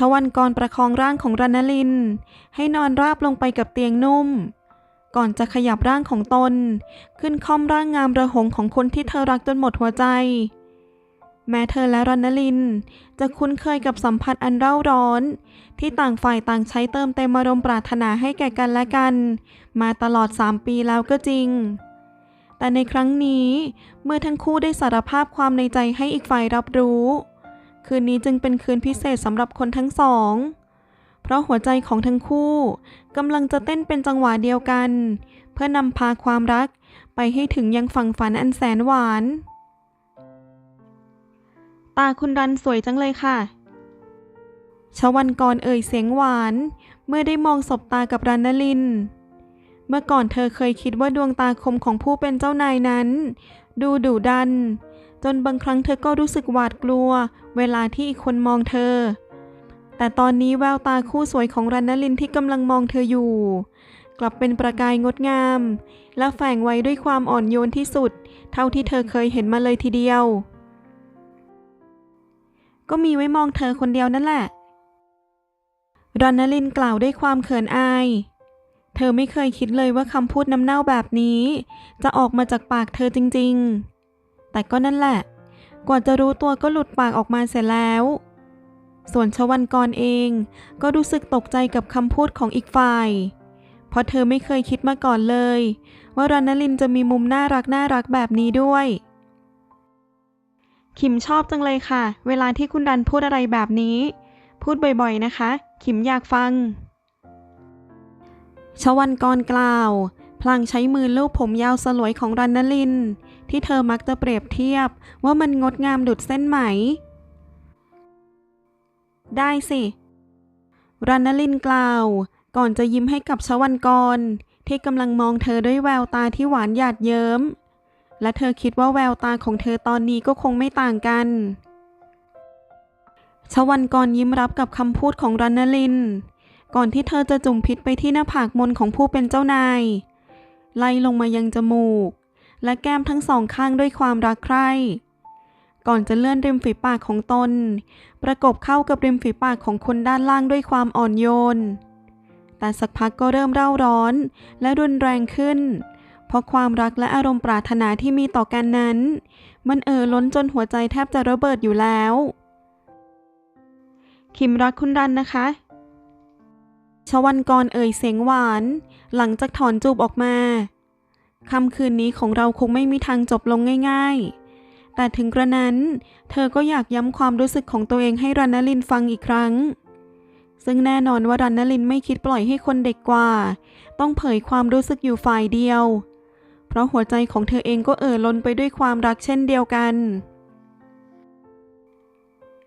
ชวันกรประคองร่างของรันนลิน ให้นอนราบลงไปกับเตียงนุ่ม ก่อนจะขยับร่างของตน ขึ้นค่อมร่างงามระหงของคนที่เธอรักจนหมดหัวใจ แม้เธอและรันนลิน จะคุ้นเคยกับสัมผัสอันเร่าร้อน ที่ต่างฝ่ายต่างใช้เติมเต็มอารมณ์ปรารถนาให้แก่กันและกัน มาตลอด3ปีแล้วก็จริง แต่ในครั้งนี้เมื่อทั้งคู่ได้สารภาพความในใจให้อีกฝ่ายรับรู้ คืนนี้จึงเป็นคืนพิเศษสำหรับคนทั้งสอง เพราะหัวใจของทั้งคู่กำลังจะเต้นเป็นจังหวะเดียวกัน เพื่อนำพาความรักไปให้ถึงยังฝั่งฝันอันแสนหวาน ตาคุณรันสวยจังเลยค่ะชวันกรเอ่ยเสียงหวาน เมื่อได้มองสบตากับรันนลิน เมื่อก่อนเธอเคยคิดว่าดวงตาคมของผู้เป็นเจ้านายนั้น ดูดุดัน จนบางครั้งเธอก็รู้สึกหวาดกลัว เวลาที่อีกคนมองเธอ แต่ตอนนี้แววตาคู่สวยของรันนลินที่กำลังมองเธออยู่ กลับเป็นประกายงดงาม และแฝงไว้ด้วยความอ่อนโยนที่สุด เท่าที่เธอเคยเห็นมาเลยทีเดียว ก็มีไว้มองเธอคนเดียวนั่นแหละรอนนลินกล่าวด้วยความเขินอาย เธอไม่เคยคิดเลยว่าคำพูดน้ำเน่าแบบนี้ จะออกมาจากปากเธอจริง ๆ แต่ก็นั่นแหละ กว่าจะรู้ตัวก็หลุดปากออกมาเสร็จแล้ว ส่วนชวันกรเองก็รู้สึกตกใจกับคำพูดของอีกฝ่าย เพราะเธอไม่เคยคิดมาก่อนเลย ว่ารอนนลินจะมีมุมน่ารักน่ารักแบบนี้ด้วย ขิมชอบจังเลยค่ะ เวลาที่คุณดันพูดอะไรแบบนี้ พูดบ่อยๆนะคะ ขิมอยากฟัง ชวันกรกล่าว พลางใช้มือลูบผมยาวสลวยของรันนลิน ที่เธอมักจะเปรียบเทียบ ว่ามันงดงามดุดเส้นไหม ได้สิรันนลินกล่าว ก่อนจะยิ้มให้กับชวันกร ที่กำลังมองเธอด้วยแววตาที่หวานหยาดเยิ้ม และเธอคิดว่าแววตาของเธอตอนนี้ก็คงไม่ต่างกันชวันกรยิ้มรับกับคำพูดของรันนลิน ก่อนที่เธอจะจุ่มพิษไปที่หน้าผากมนของผู้เป็นเจ้านาย ไล่ลงมายังจมูก และแก้มทั้งสองข้างด้วยความรักใคร่ก่อนจะเลื่อนริมฝีปากของตน ประกบเข้ากับริมฝีปากของคนด้านล่างด้วยความอ่อนโยน แต่สักพักก็เริ่มเร่าร้อน และรุนแรงขึ้น เพราะความรักและอารมณ์ปรารถนาที่มีต่อกันนั้น มันเอ่อล้นจนหัวใจแทบจะระเบิดอยู่แล้ว คิมรักคุณรันนะคะ ชวันกรเอ่ยเสียงหวาน หลังจากถอนจูบออกมา ค่ำคืนนี้ของเราคงไม่มีทางจบลงง่ายๆ แต่ถึงกระนั้น เธอก็อยากย้ำความรู้สึกของตัวเองให้รันนลินฟังอีกครั้ง ซึ่งแน่นอนว่ารันนลินไม่คิดปล่อยให้คนเด็กกว่า ต้องเผยความรู้สึกอยู่ฝ่ายเดียว เพราะหัวใจของเธอเองก็เอ่อล้นไปด้วยความรักเช่นเดียวกัน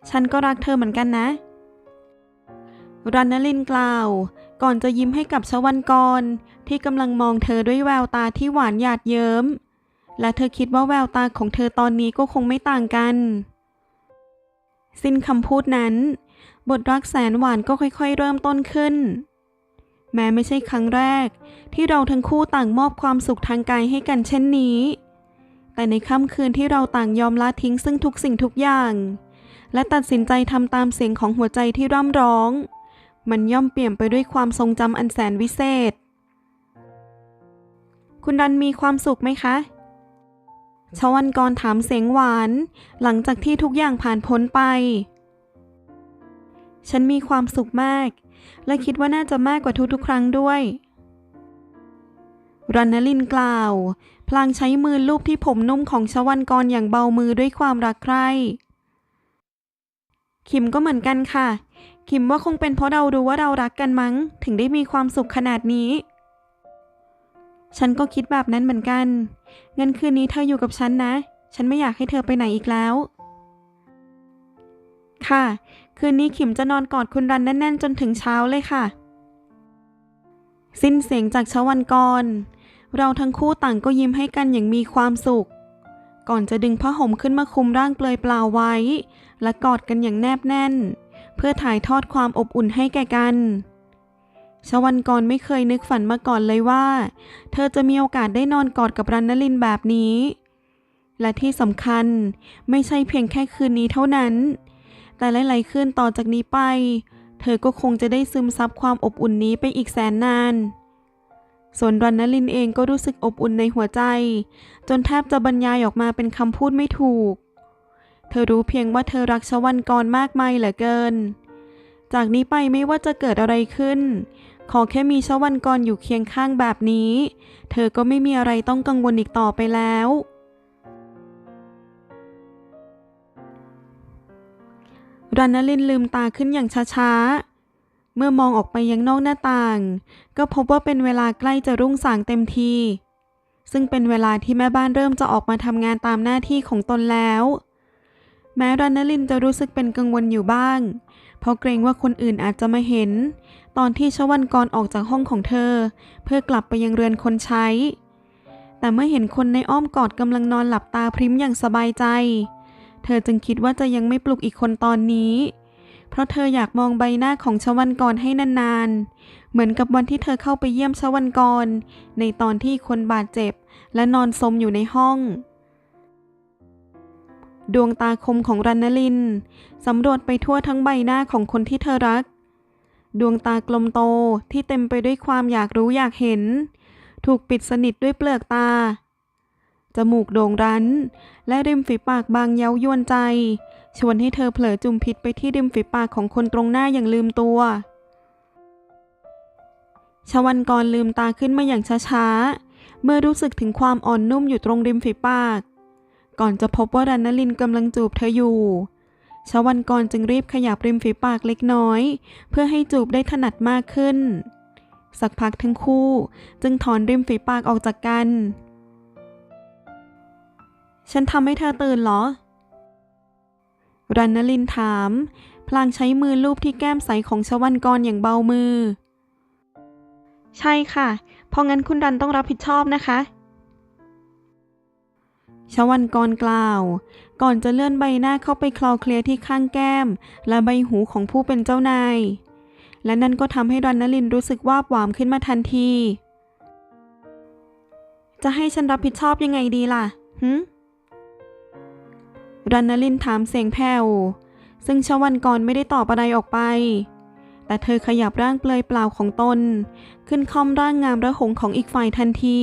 ฉันก็รักเธอเหมือนกันนะ รันนลินกล่าว ก่อนจะยิ้มให้กับชวันกร ที่กำลังมองเธอด้วยแววตาที่หวานหยาดเยิ้ม และเธอคิดว่าแววตาของเธอตอนนี้ก็คงไม่ต่างกัน สิ้นคำพูดนั้น บทรักแสนหวานก็ค่อยๆ เริ่มต้นขึ้น แม้ไม่ใช่ครั้งแรก ที่เราทั้งคู่ต่างมอบความสุขทางกายให้กันเช่นนี้ แต่ในค่ำคืนที่เราต่างยอมละทิ้งซึ่งทุกสิ่งทุกอย่าง และตัดสินใจทำตามเสียงของหัวใจที่ร่ำร้อง มันย่อมเปลี่ยนไปด้วยความทรงจำอันแสนวิเศษ คุณดันมีความสุขไหมคะ ชวันกรถามเสียงหวาน หลังจากที่ทุกอย่างผ่านพ้นไป ฉันมีความสุขมาก และคิดว่าน่าจะมากกว่าทุกๆ ครั้งด้วยรันนลินกล่าว พลางใช้มือลูบที่ผมนุ่มของชวันกรอย่างเบามือด้วยความรักใคร่ คิมก็เหมือนกันค่ะ คิมว่าคงเป็นเพราะเรารู้ว่าเรารักกันมั้ง ถึงได้มีความสุขขนาดนี้ ฉันก็คิดแบบนั้นเหมือนกันงั้นคืนนี้เธออยู่กับฉันนะ ฉันไม่อยากให้เธอไปไหนอีกแล้ว ค่ะ คืนนี้ขิมจะนอนกอดคุณรันแน่นๆ จนถึงเช้าเลยค่ะ สิ้นเสียงจากชาวันกรเราทั้งคู่ต่างก็ยิ้มให้กันอย่างมีความสุข ก่อนจะดึงผ้าห่มขึ้นมาคลุมร่างเปลือยเปล่าไว้ และกอดกันอย่างแนบแน่น เพื่อถ่ายทอดความอบอุ่นให้แก่กัน ชวันกรไม่เคยนึกฝันมาก่อนเลยว่า เธอจะมีโอกาสได้นอนกอดกับรันนลินแบบนี้ และที่สำคัญไม่ใช่เพียงแค่คืนนี้เท่านั้น แต่หลายๆคืนต่อจากนี้ไป เธอก็คงจะได้ซึมซับความอบอุ่นนี้ไปอีกแสนนานส่วนรันนลินเองก็รู้สึกอบอุ่นในหัวใจ จนแทบจะบรรยายออกมาเป็นคำพูดไม่ถูก เธอรู้เพียงว่าเธอรักชวันกรมากมายเหลือเกิน จากนี้ไปไม่ว่าจะเกิดอะไรขึ้น ขอแค่มีชวันกรอยู่เคียงข้างแบบนี้ เธอก็ไม่มีอะไรต้องกังวลอีกต่อไปแล้ว รันนลินลืมตาขึ้นอย่างช้าๆเมื่อมองออกไปยังนอกหน้าต่าง ก็พบว่าเป็นเวลาใกล้จะรุ่งสางเต็มที ซึ่งเป็นเวลาที่แม่บ้านเริ่มจะออกมาทำงานตามหน้าที่ของตนแล้ว แม้รันนลินจะรู้สึกเป็นกังวลอยู่บ้าง เพราะเกรงว่าคนอื่นอาจจะมาเห็น ตอนที่ชวันกรออกจากห้องของเธอ เพื่อกลับไปยังเรือนคนใช้ แต่เมื่อเห็นคนในอ้อมกอดกำลังนอนหลับตาพริ้มอย่างสบายใจ เธอจึงคิดว่าจะยังไม่ปลุกอีกคนตอนนี้ เพราะเธออยากมองใบหน้าของชวันกรให้นานๆ เหมือนกับวันที่เธอเข้าไปเยี่ยมชวันกรในตอนที่คนบาดเจ็บ และนอนสมอยู่ในห้อง ดวงตาคมของรันนลินสำรวจไปทั่วทั้งใบหน้าของคนที่เธอรัก ดวงตากลมโตที่เต็มไปด้วยความอยากรู้อยากเห็น ถูกปิดสนิทด้วยเปลือกตา จมูกโด่งรั้น และริมฝีปากบางเย้ายวนใจ ชวนให้เธอเผลอจุ่มพิษไปที่ริมฝีปากของคนตรงหน้าอย่างลืมตัว ชวันกรลืมตาขึ้นมาอย่างช้าๆ เมื่อรู้สึกถึงความอ่อนนุ่มอยู่ตรงริมฝีปาก ก่อนจะพบว่ารันนลินกำลังจูบเธออยู่ชวันกรจึงรีบขยับริมฝีปากเล็กน้อย เพื่อให้จูบได้ถนัดมากขึ้น สักพักทั้งคู่จึงถอนริมฝีปากออกจากกัน ฉันทำให้เธอตื่นเหรอ รันนลินถาม พลางใช้มือลูบที่แก้มใสของชวันกรอย่างเบามือ ใช่ค่ะ เพราะงั้นคุณรันต้องรับผิดชอบนะคะ ชวันกรกล่าว ก่อนจะเลื่อนใบหน้าเข้าไปคลอเคลียที่ข้างแก้ม และใบหูของผู้เป็นเจ้านาย และนั่นก็ทำให้รันนลินรู้สึกวาบหวามขึ้นมาทันที จะให้ฉันรับผิดชอบยังไงดีล่ะหึรันนลินถามเสียงแผ่ว ซึ่งชวันกรไม่ได้ตอบอะไรออกไป แต่เธอขยับร่างเปลอยเปล่าของตน ขึ้นคอมร่างงามระหงของอีกฝ่ายทันที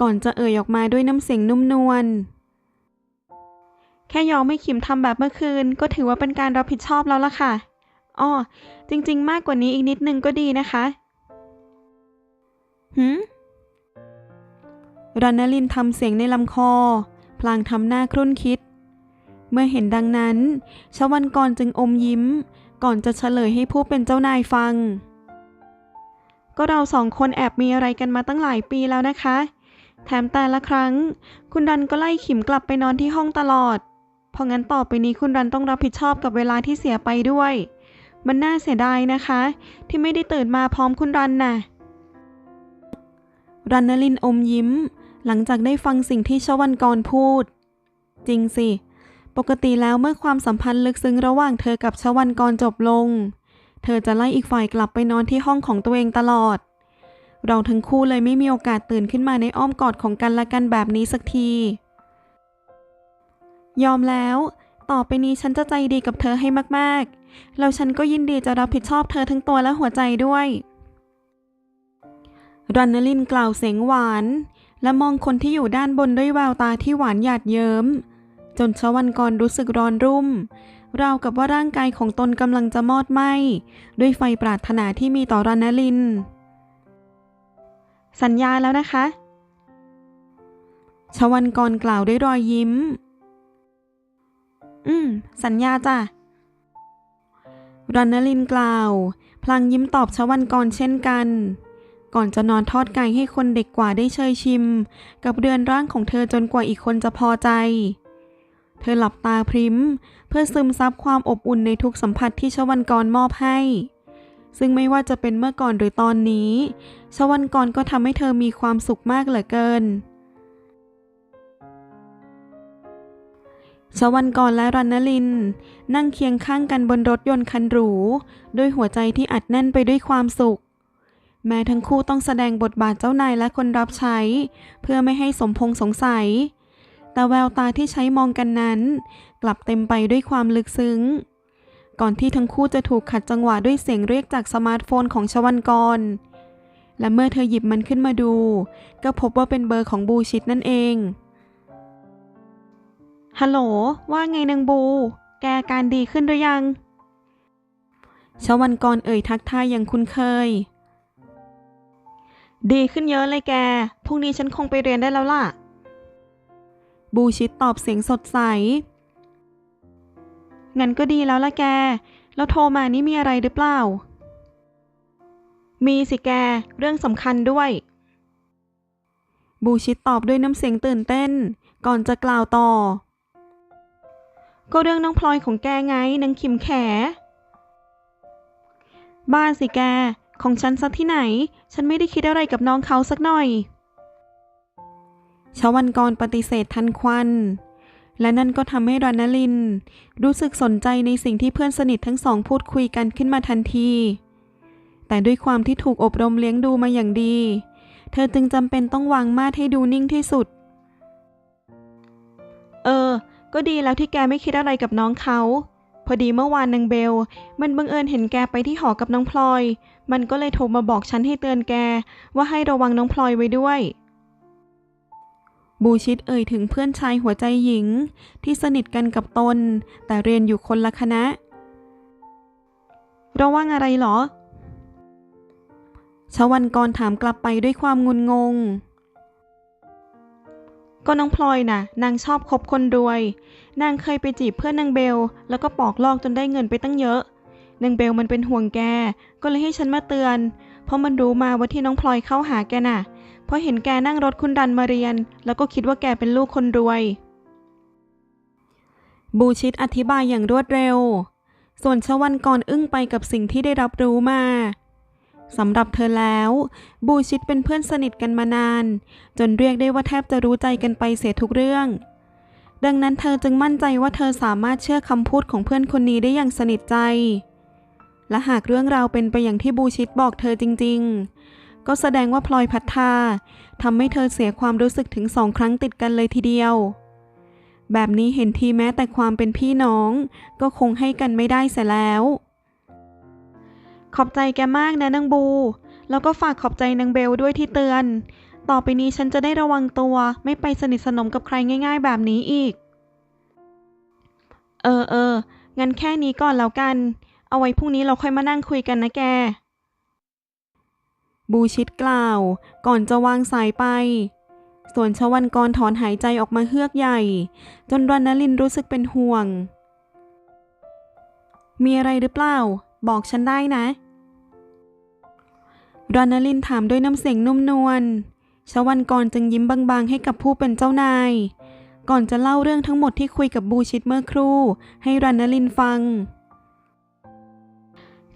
ก่อนจะเอ่ยออกมาด้วยน้ำเสียงนุ่มนวล แค่ยอมให้ขิมทำแบบเมื่อคืน ก็ถือว่าเป็นการรับผิดชอบแล้วล่ะค่ะอ้อจริง ๆ มากกว่านี้อีกนิดนึงก็ดีนะคะหืมรันนลินทำเสียงในลำคอ พลางทำหน้าครุ่นคิด เมื่อเห็นดังนั้น ชวันกรจึงอมยิ้ม ก่อนจะเฉลยให้ผู้เป็นเจ้านายฟัง ก็เราสองคนแอบมีอะไรกันมาตั้งหลายปีแล้วนะคะ แถมแต่ละครั้ง คุณรันก็ไล่ขิมกลับไปนอนที่ห้องตลอด เพราะงั้นต่อไปนี้คุณรันต้องรับผิดชอบกับเวลาที่เสียไปด้วย มันน่าเสียดายนะคะ ที่ไม่ได้ตื่นมาพร้อมคุณรันน่ะ รันนลินอมยิ้ม หลังจากได้ฟังสิ่งที่ชวันกรพูด จริงสิ ปกติแล้วเมื่อความสัมพันธ์ลึกซึ้งระหว่างเธอกับชวันกรจบลง เธอจะไล่อีกฝ่ายกลับไปนอนที่ห้องของตัวเองตลอด เราทั้งคู่เลยไม่มีโอกาสตื่นขึ้นมาในอ้อมกอดของกันและกันแบบนี้สักที ยอมแล้ว ต่อไปนี้ฉันจะใจดีกับเธอให้มากๆ แล้วฉันก็ยินดีจะรับผิดชอบเธอทั้งตัวและหัวใจด้วยรันนลินกล่าวเสียงหวาน และมองคนที่อยู่ด้านบนด้วยแววตาที่หวานหยาดเยิ้ม จนชวันกรรู้สึกร้อนรุ่ม ราวกับว่าร่างกายของตนกำลังจะมอดไหม้ด้วยไฟปรารถนาที่มีต่อรันนลิน สัญญาแล้วนะคะ ชวันกรกล่าวด้วยรอยยิ้ม อืม สัญญาจ้ะรันนลินกล่าว พลางยิ้มตอบชวันกรเช่นกัน ก่อนจะนอนทอดไก่ให้คนเด็กกว่าได้เชยชิม กับเรือนร่างของเธอจนกว่าอีกคนจะพอใจ เธอหลับตาพริ้ม เพื่อซึมซับความอบอุ่นในทุกสัมผัสที่ชวันกรมอบให้ ซึ่งไม่ว่าจะเป็นเมื่อก่อนหรือตอนนี้ ชวันกรก็ทำให้เธอมีความสุขมากเหลือเกิน ชวันกรและรันนลิน นั่งเคียงข้างกันบนรถยนต์คันหรู ด้วยหัวใจที่อัดแน่นไปด้วยความสุข แม้ทั้งคู่ต้องแสดงบทบาทเจ้านายและคนรับใช้ เพื่อไม่ให้สมพงษ์สงสัย แต่แววตาที่ใช้มองกันนั้น กลับเต็มไปด้วยความลึกซึ้ง ก่อนที่ทั้งคู่จะถูกขัดจังหวะด้วยเสียงเรียกจากสมาร์ทโฟนของชวันกร และเมื่อเธอหยิบมันขึ้นมาดู ก็พบว่าเป็นเบอร์ของบูชิดนั่นเอง ฮัลโหล ว่าไงนางบู แกอาการดีขึ้นหรือยัง ชวันกรเอ่ยทักทายอย่างคุ้นเคย ดีขึ้นเยอะเลยแก พรุ่งนี้ฉันคงไปเรียนได้แล้วล่ะ บูชิดตอบเสียงสดใส งั้นก็ดีแล้วละแก แล้วโทรมานี่มีอะไรหรือเปล่า มีสิแก เรื่องสำคัญด้วย บูชิดตอบด้วยน้ำเสียงตื่นเต้น ก่อนจะกล่าวต่อ ก็เรื่องน้องพลอยของแกไงนางขิมแข บ้านสิแก ของฉันซะที่ไหน ฉันไม่ได้คิดอะไรกับน้องเขาสักหน่อยชวันกรปฏิเสธทันควัน และนั่นก็ทำให้รานลิน รู้สึกสนใจในสิ่งที่เพื่อนสนิททั้งสองพูดคุยกันขึ้นมาทันที แต่ด้วยความที่ถูกอบรมเลี้ยงดูมาอย่างดี เธอจึงจำเป็นต้องวางมาดให้ดูนิ่งที่สุด เออ ก็ดีแล้วที่แกไม่คิดอะไรกับน้องเขา พอดีเมื่อวานนางเบล มันบังเอิญเห็นแกไปที่หอกับน้องพลอย มันก็เลยโทรมาบอกฉันให้เตือนแกว่าให้ระวังน้องพลอยไว้ด้วย บูชิดเอ่ยถึงเพื่อนชายหัวใจหญิง ที่สนิทกันกับตน แต่เรียนอยู่คนละคณะ ระวังอะไรเหรอ ชวันกรถามกลับไปด้วยความงุนงง ก็น้องพลอยน่ะ นางชอบคบคนรวย นางเคยไปจีบเพื่อนนางเบล แล้วก็ปอกลอกจนได้เงินไปตั้งเยอะ นางเบลมันเป็นห่วงแก ก็เลยให้ฉันมาเตือน เพราะมันรู้มาว่าที่น้องพลอยเข้าหาแกน่ะ ราะเห็นแกนั่งรถคุณดันมาเรียน แล้วก็คิดว่าแกเป็นลูกคนรวย บูชิดอธิบายอย่างรวดเร็ว ส่วนชวันกรอึ้งไปกับสิ่งที่ได้รับรู้มาสำหรับเธอแล้ว บูชิดเป็นเพื่อนสนิทกันมานาน จนเรียกได้ว่าแทบจะรู้ใจกันไปเสียทุกเรื่อง ดังนั้นเธอจึงมั่นใจว่าเธอสามารถเชื่อคำพูดของเพื่อนคนนี้ได้อย่างสนิทใจ และหากเรื่องราวเป็นไปอย่างที่บูชิดบอกเธอจริง ๆ ก็แสดงว่าพลอยพัฒนาทำให้เธอเสียความรู้สึกถึงสองครั้งติดกันเลยทีเดียว แบบนี้เห็นทีแม้แต่ความเป็นพี่น้อง ก็คงให้กันไม่ได้เสียแล้ว ขอบใจแกมากนะนางบู แล้วก็ฝากขอบใจนางเบลด้วยที่เตือน ต่อไปนี้ฉันจะได้ระวังตัว ไม่ไปสนิทสนมกับใครง่าย ๆ แบบนี้อีก เออเอองั้นแค่นี้ก่อนแล้วกัน เอาไว้พรุ่งนี้เราค่อยมานั่งคุยกันนะแก บูชิดกล่าว ก่อนจะวางสายไป ส่วนชวันกรถอนหายใจออกมาเฮือกใหญ่ จนรณลินรู้สึกเป็นห่วง มีอะไรหรือเปล่า บอกฉันได้นะรณลินถามด้วยน้ำเสียงนุ่มนวลชวันกรจึงยิ้มบางๆให้กับผู้เป็นเจ้านาย ก่อนจะเล่าเรื่องทั้งหมดที่คุยกับบูชิดเมื่อครู่ ให้รณลินฟัง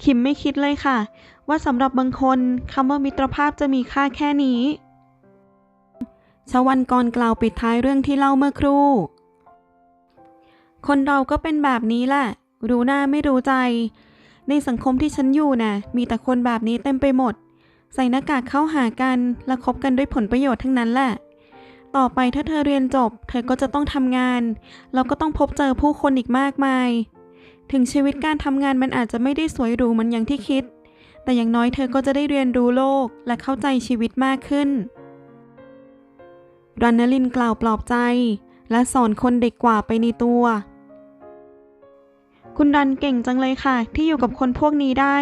คิมไม่คิดเลยค่ะ ว่าสำหรับบางคนคำว่ามิตรภาพจะมีค่าแค่นี้ ชวันกรกล่าวปิดท้ายเรื่องที่เล่าเมื่อครู่ คนเราก็เป็นแบบนี้แหละ รู้หน้าไม่รู้ใจ ในสังคมที่ฉันอยู่น่ะ มีแต่คนแบบนี้เต็มไปหมด ใส่หน้ากากเข้าหากันและคบกันด้วยผลประโยชน์ทั้งนั้นแหละ ต่อไปถ้าเธอเรียนจบ เธอก็จะต้องทำงาน แล้วก็ต้องพบเจอผู้คนอีกมากมาย ถึงชีวิตการทำงานมันอาจจะไม่ได้สวยหรูเหมือนอย่างที่คิด แต่อย่างน้อยเธอก็จะได้เรียนรู้โลกและเข้าใจชีวิตมากขึ้น รันนลินกล่าวปลอบใจ และสอนคนเด็กกว่าไปในตัว คุณรันเก่งจังเลยค่ะ ที่อยู่กับคนพวกนี้ได้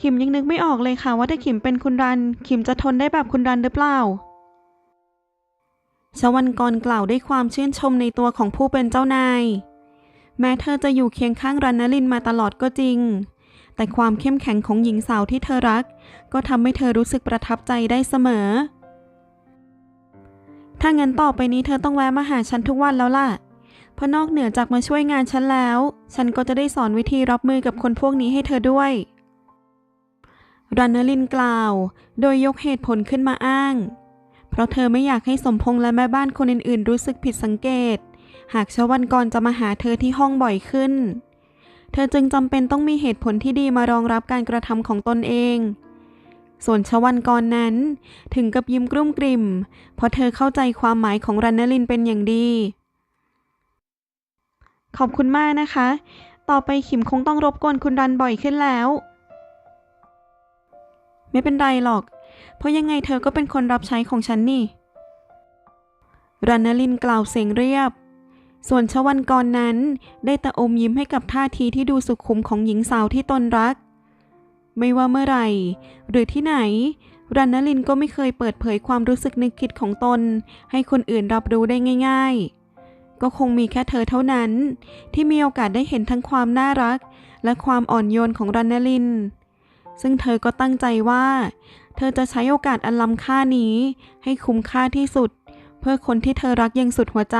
ขิมยังนึกไม่ออกเลยค่ะ ว่าถ้าขิมเป็นคุณรัน ขิมจะทนได้แบบคุณรันหรือเปล่าชวันกรกล่าวด้วยความชื่นชมในตัวของผู้เป็นเจ้านาย แม้เธอจะอยู่เคียงข้างรันนลินมาตลอดก็จริง แต่ความเข้มแข็งของหญิงสาวที่เธอรัก ก็ทำให้เธอรู้สึกประทับใจได้เสมอ ถ้างั้นต่อไปนี้เธอต้องแวะมาหาฉันทุกวันแล้วล่ะ เพราะนอกเหนือจากมาช่วยงานฉันแล้ว ฉันก็จะได้สอนวิธีรับมือกับคนพวกนี้ให้เธอด้วยรันนลินกล่าว โดยยกเหตุผลขึ้นมาอ้าง เพราะเธอไม่อยากให้สมพงษ์และแม่บ้านคนอื่นๆ รู้สึกผิดสังเกต หากชวันกรจะมาหาเธอที่ห้องบ่อยขึ้น เธอจึงจำเป็นต้องมีเหตุผลที่ดีมารองรับการกระทำของตนเอง ส่วนชวันกรนั้น ถึงกับยิ้มกลุ้มกลิ่ม เพราะเธอเข้าใจความหมายของรันนลินเป็นอย่างดี ขอบคุณมากนะคะ ต่อไปขิมคงต้องรบกวนคุณรันบ่อยขึ้นแล้ว ไม่เป็นไรหรอก เพราะยังไงเธอก็เป็นคนรับใช้ของฉันนี่ รันนลินกล่าวเสียงเรียบ ส่วนชวันกรนั้น ได้ต่อมยิ้มให้กับท่าทีที่ดูสุขุมของหญิงสาวที่ตนรัก ไม่ว่าเมื่อไหร่ หรือที่ไหน รันนลินก็ไม่เคยเปิดเผยความรู้สึกนึกคิดของตน ให้คนอื่นรับรู้ได้ง่าย ๆ ก็คงมีแค่เธอเท่านั้น ที่มีโอกาสได้เห็นทั้งความน่ารัก และความอ่อนโยนของรันนลิน ซึ่งเธอก็ตั้งใจว่า เธอจะใช้โอกาสอันล้ำค่านี้ ให้คุ้มค่าที่สุด เพื่อคนที่เธอรักอยังสุดหัวใจ